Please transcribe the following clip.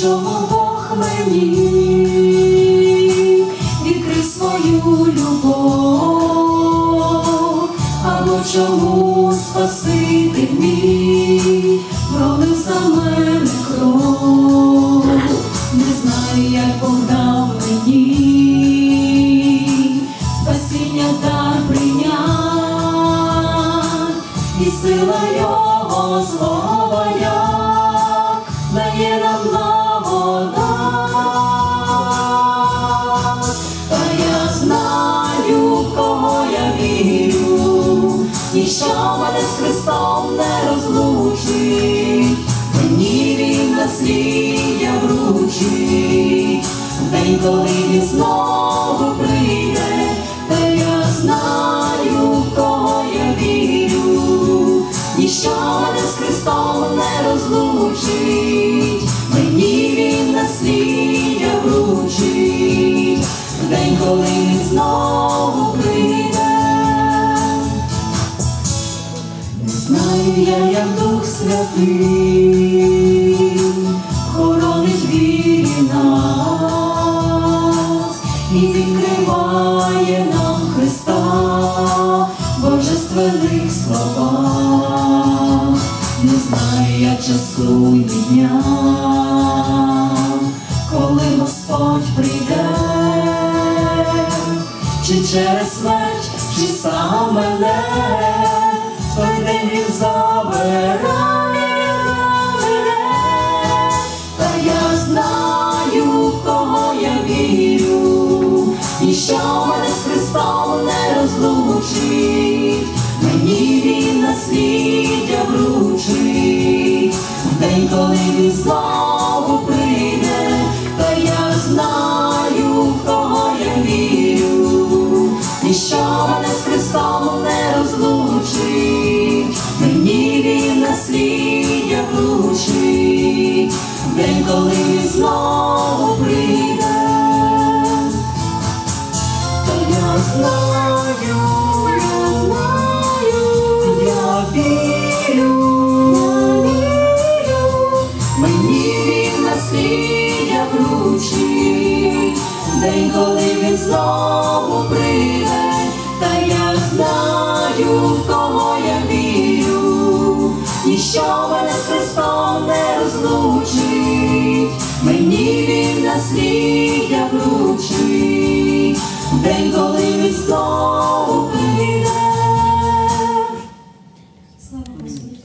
чому Бог мені? Відкрив свою любов, або чому Спаситель мій пролив за мене кров, не знаю, як Бог дав мені. Спасіння дар прийняв, і сила його слова як насліддя вручить, день, коли він знову прийде, та я знаю, в кого я вірю, ніщо мене з Христом не розлучить, мені він насліддя вручить, в день, коли він знову прийде. Не знаю я, як Дух Святий відкриває нам Христа божественних словах. Не знаю я часу ні дня, коли Господь прийде, чи через смерть, чи сам мене, той день він забере, і що мене з Христом не розлучить, мені він насліддя вручить, в день, коли він знову день, коли він знову прийде, та я знаю, в кого я вірю, ніщо мене з Христом не розлучить, мені він насліддя